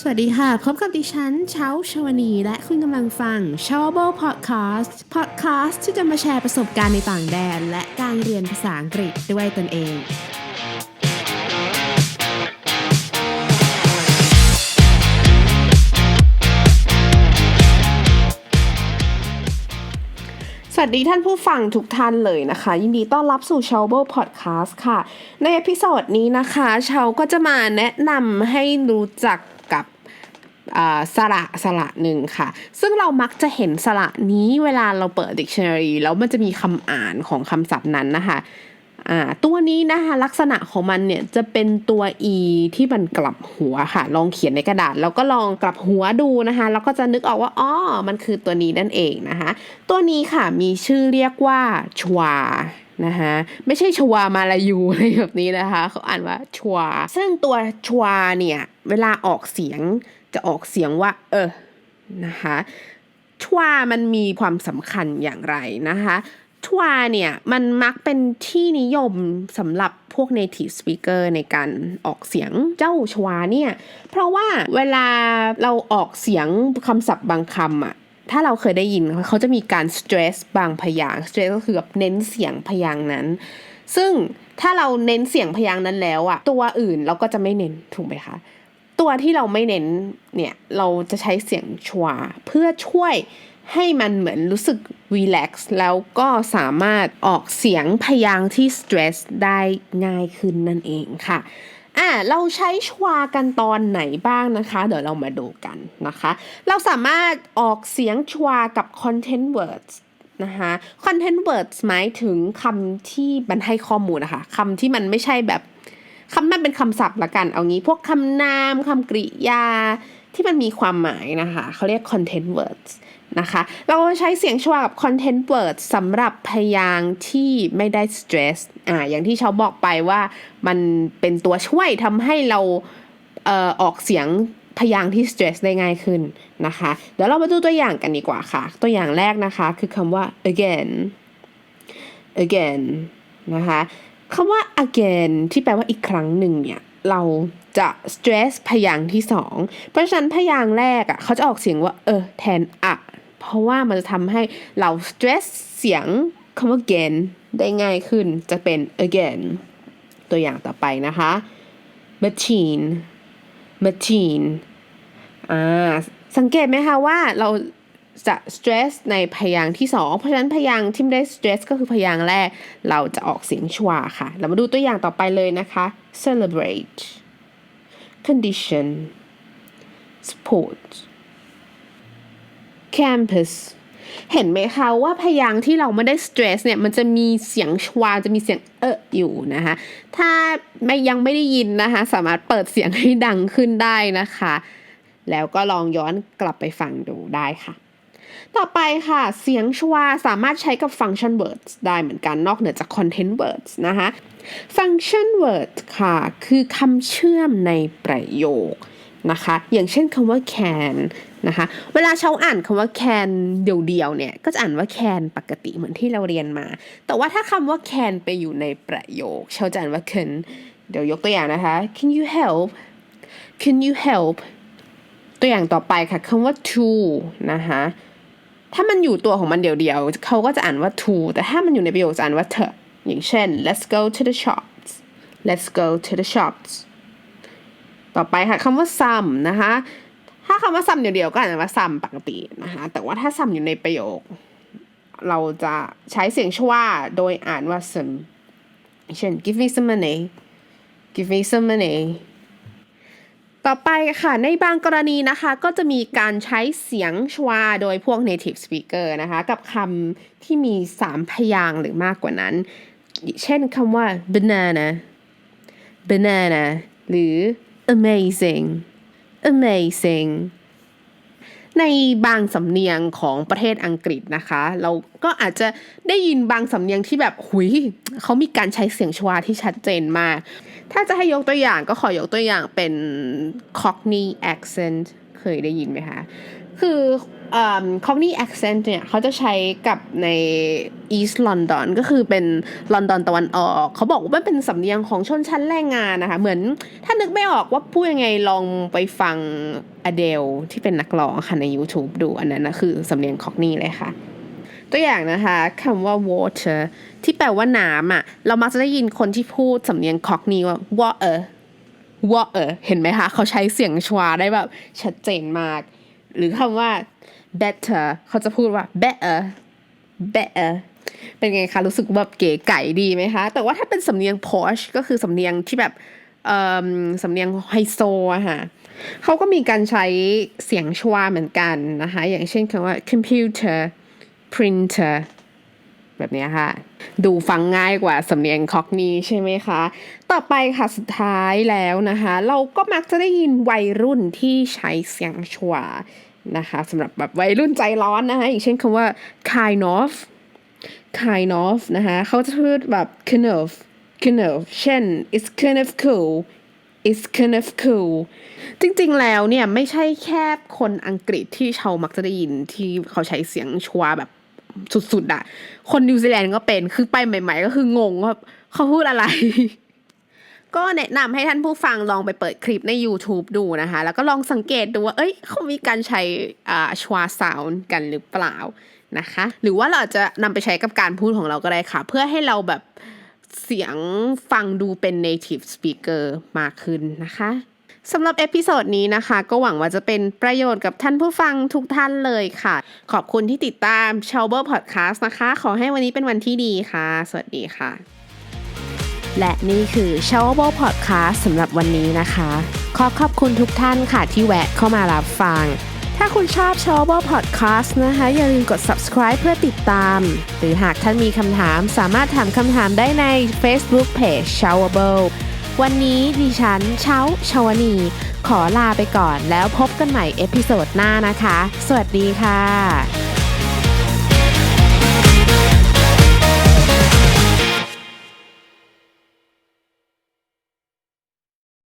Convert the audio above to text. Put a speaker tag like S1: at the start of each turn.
S1: สวัสดีค่ะ พบกับดิฉันเช้าชวนี และคุณกำลังฟัง s h o w a b l e Podcast Podcast ที่จะมาแชร์ประสบการณ์ในต่างแดน และการเรียนภาษาอังกฤษด้วยตนเอง สวัสดีท่านผู้ฟังทุกท่านเลยนะคะ ยินดีต้อนรับสู่ s h o w b l e Podcast ค่ะ ในเอพิโซดนี้นะคะเชาก็จะมาแนะนำให้รู้จัก สระสระหนึ่งค่ะ ซึ่งเรามักจะเห็นสระนี้เวลาเราเปิด dictionary แล้วมันจะมีคำอ่านของคำศัพท์นั้นนะคะตัวนี้นะคะลักษณะของมันเนี่ยจะเป็นตัว e ที่มันกลับหัวค่ะ ลองเขียนในกระดาษ แล้วก็ลองกลับหัวดูนะคะ แล้วก็จะนึกออกว่าอ๋อมันคือตัวนี้นั่นเองนะคะ ตัวนี้ค่ะมีชื่อเรียกว่าชวานะคะไม่ใช่ชวามาลายูอะไรแบบนี้นะคะ เขาอ่านว่าชวา ซึ่งตัวชวาเนี่ย เวลาออกเสียง จะออกเสียงว่า เออนะคะชวามันมีความสำคัญอย่างไรนะคะชวาเนี่ยมันมักเป็นที่นิยมสำหรับพวก native speaker ในการออกเสียงเจ้าชวาเนี่ย เพราะว่าเวลาเราออกเสียงคำศัพท์บางคำอะถ้าเราเคยได้ยินเขาจะมีการ stress บางพยาง stress ก็คือแบบเน้นเสียงพยางนั้น ซึ่งถ้าเราเน้นเสียงพยางนั้นแล้วอะตัวอื่นเราก็จะไม่เน้นถูกไหมคะ ตัวที่เราไม่เน้นเนี่ยเราจะใช้เสียงชวาเพื่อช่วยให้มันเหมือนรู้สึก relax แล้วก็สามารถออกเสียงพยางค์ที่ stress ได้ง่ายขึ้นนั่นเองค่ะอ่าเราใช้ชวากันตอนไหนบ้างนะคะ เดี๋ยวเรามาดูกันนะคะ เราสามารถออกเสียงชวากับ content words นะคะ content words หมายถึงคำที่มันให้ข้อมูลนะคะคำที่มันไม่ใช่แบบ คำมันเป็นคำศัพท์ละกัน เอางี้พวกคำนามคำกริยาที่มันมีความหมายนะคะเขาเรียก content words นะคะ เราใช้เสียงชวากับ content words สำหรับพยางที่ไม่ได้ stress อ่าอย่างที่เขาบอกไปว่ามันเป็นตัวช่วยทำให้เราเอ่อออกเสียงพยางที่ stress ได้ง่ายขึ้นนะคะ เดี๋ยวเรามาดูตัวอย่างกันดีกว่าค่ะ ตัวอย่างแรกนะคะคือคำว่า again again นะคะ คำว่า again ที่แปลว่าอีกครั้งหนึ่งเนี่ย เราจะ stress พยางค์ที่สองเพราะฉะนั้นพยางค์แรกอะเขาจะออกเสียงว่า เออ แทนอะเพราะว่ามันจะทำให้เรา stress เสียงคำว่า again ได้ง่ายขึ้นจะเป็น again ตัวอย่างต่อไปนะคะ machine machine อ่าสังเกตไหมคะว่าเรา จะ stress ในพยางค์ที่สองเพราะฉะนั้นพยางค์ที่ไม่ได้ stress ก็คือพยางค์แรก เราจะออกเสียงชวาค่ะ เรามาดูตัวอย่างต่อไปเลยนะคะ celebrate condition sport campus เห็นไหมคะว่าพยางค์ที่เราไม่ได้ stress เนี่ย มันจะมีเสียงชวา จะมีเสียงเอออยู่นะคะ ถ้าไม่ยังไม่ได้ยินนะคะ สามารถเปิดเสียงให้ดังขึ้นได้นะคะ แล้วก็ลองย้อนกลับไปฟังดูได้ค่ะ ต่อไปค่ะ เสียงชวาสามารถใช้กับ function words ได้เหมือนกันนอกเหนือจาก content words นะคะ function words ค่ะ คือคำเชื่อมในประโยคนะคะ อย่างเช่นคำว่า can นะคะ เวลาเชาอ่านคำว่า can เดียวๆเนี่ย ก็จะอ่านว่า can ปกติเหมือนที่เราเรียนมา แต่ว่าถ้าคำว่า can ไปอยู่ในประโยคเชาจะอ่านว่า can เดี๋ยวยกตัวอย่างนะคะ can you help can you help ตัวอย่างต่อไปค่ะคำว่า to นะคะ ถ้ามันอยู่ตัวของมันเดียวๆเขาก็จะอ่านว่า to แต่ถ้ามันอยู่ในประโยคจะอ่านว่า the อย่างเช่น let's go to the shops let's go to the shops ต่อไปค่ะคำว่า some นะคะ ถ้าคำว่า some เดียวๆก็อ่านว่า some ปกตินะคะ แต่ว่าถ้า some อยู่ในประโยค เราจะใช้เสียงชว่าโดยอ่านว่า some เช่น give me some money give me some money ต่อไปค่ะ ในบางกรณีนะคะ ก็จะมีการใช้เสียงชวาโดยพวก native speaker นะคะ กับคำที่มี 3 พยางหรือมากกว่านั้น เช่นคำว่า banana banana หรือ amazing amazing ในบางสำเนียงของประเทศอังกฤษนะคะ เราก็อาจจะได้ยินบางสำเนียงที่แบบหุยเขามีการใช้เสียงชวาที่ชัดเจนมาก ถ้าจะให้ยกตัวอย่างก็ขอยกตัวอย่างเป็น Cockney accent เคยได้ยินไหมคะ คืออ Cockney accent เนี่ยเขาจะใช้กับใน East London ก็คือเป็นลอนดอนตะวันออก เขาบอกว่ามันเป็นสำเนียงของชนชั้นแรงงานนะคะ เหมือนถ้านึกไม่ออกว่าพูดยังไงลองไปฟัง Adele ที่เป็นนักร้องค่ะใน YouTube ดูอันนั้นนะคือสำเนียง Cockney เลยค่ะ ตัวอย่างนะคะคำว่า water ที่แปลว่าน้ำอะ เรามักจะได้ยินคนที่พูดสำเนียง Cockney ว่า water water เห็นไหมคะ เขาใช้เสียงชวาได้แบบชัดเจนมาก หรือคำว่า better เขาจะพูดว่า better better เป็นไงคะ รู้สึกแบบเก๋ไก่ดีไหมคะ แต่ว่าถ้าเป็นสำเนียง posh ก็คือสำเนียงที่แบบเอิ่มสำเนียงไฮโซอะค่ะเขาก็มีการใช้เสียงชวาเหมือนกันนะคะ อย่างเช่นคำว่า computer printer แบบนี้ค่ะ ดูฟังง่ายกว่าสำเนียงคอกนีใช่ไหมคะ ต่อไปค่ะสุดท้ายแล้วนะคะ เราก็มักจะได้ยินวัยรุ่นที่ใช้เสียงชวานะคะสำหรับแบบวัยรุ่นใจร้อนนะคะอย่างเช่นคำว่า kind of kind of นะคะเขาจะพูดแบบ kind of kind of เช่น it's kind of cool it's kind of cool จริงๆ แล้วเนี่ย ไม่ใช่แค่คนอังกฤษที่ชาวมักจะได้ยินที่เขาใช้เสียงชวาแบบ สุดๆอะคนนิวซีแลนด์ก็เป็นคือไปใหม่ ๆ ก็คืองงว่าเขาพูดอะไร ก็แนะนำให้ท่านผู้ฟังลองไปเปิดคลิปใน YouTube ดูนะคะ แล้วก็ลองสังเกตดูว่า เอ้ยเขามีการใช้อ่าชวาซาวน์กันหรือเปล่านะคะ หรือว่าเราจจะนำไปใช้กับการพูดของเราก็ได้ค่ะ เพื่อให้เราแบบเสียงฟังดูเป็น native speaker มากขึ้นนะคะ สำหรับเอพิโซดนี้นะคะ ก็หวังว่าจะเป็นประโยชน์กับท่านผู้ฟังทุกท่านเลยค่ะ ขอบคุณที่ติดตาม c h a l b e r Podcast นะคะ ขอให้วันนี้เป็นวันที่ดีค่ะ สวัสดีค่ะ และนี่คือ s h o w a b l e Podcast สำหรับวันนี้นะคะ ขอขอบคุณทุกท่านค่ะที่แวะเข้ามารับฟังถ้าคุณชอบ s h o w a b l e Podcast นะคะ อย่าลืมกด subscribe เพื่อติดตาม หรือหากท่านมีคำถามสามารถถามคำถามได้ใน Facebook Page s h o w a b l e วันนี้ดิฉันเช้าชาวนี ขอลาไปก่อนแล้วพบกันใหม่เอพิโซดหน้านะคะ สวัสดีค่ะ